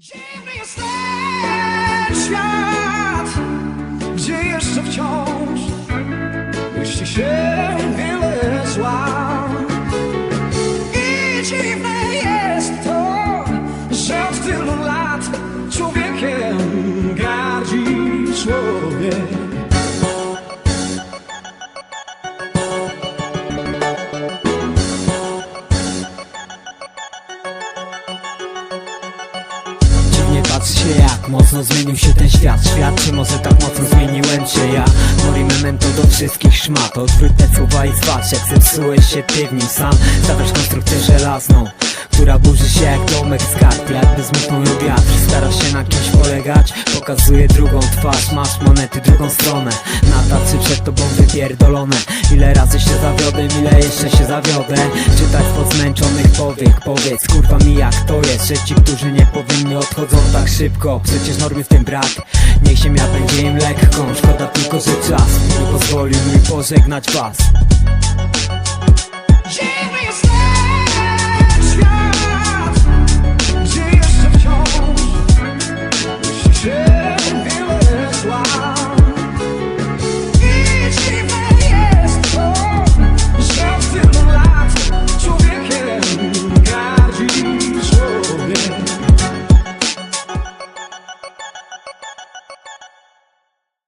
Dziwny jest ten świat, gdzie jeszcze wciąż mieści się wiele zła. I dziwne jest to, że od tylu lat człowiekiem gardzi człowiek. Się jak mocno zmienił się ten świat. Świat czy może tak mocno zmieniłem się ja. Mori memento do wszystkich szmat. Odwrótne słowa i zwaczek Zepsułeś się ty w nim sam. Stawiasz konstrukcję żelazną która burzy się jak domek z kart. Jakby zmutnął ją wiatr Starasz się na kimś polegać. Pokazuje drugą twarz Masz monety drugą stronę. Na tacy przed tobą wypierdolone. Ile razy się zawiodłem, ile jeszcze się zawiodę. Czytać pod powiek Powiedz kurwa mi jak to jest Że ci, którzy nie powinni odchodzą tak szybko. Przecież normy w tym brak. Niech się mia będzie im lekką. Szkoda tylko, że czas Nie pozwolił mi pożegnać was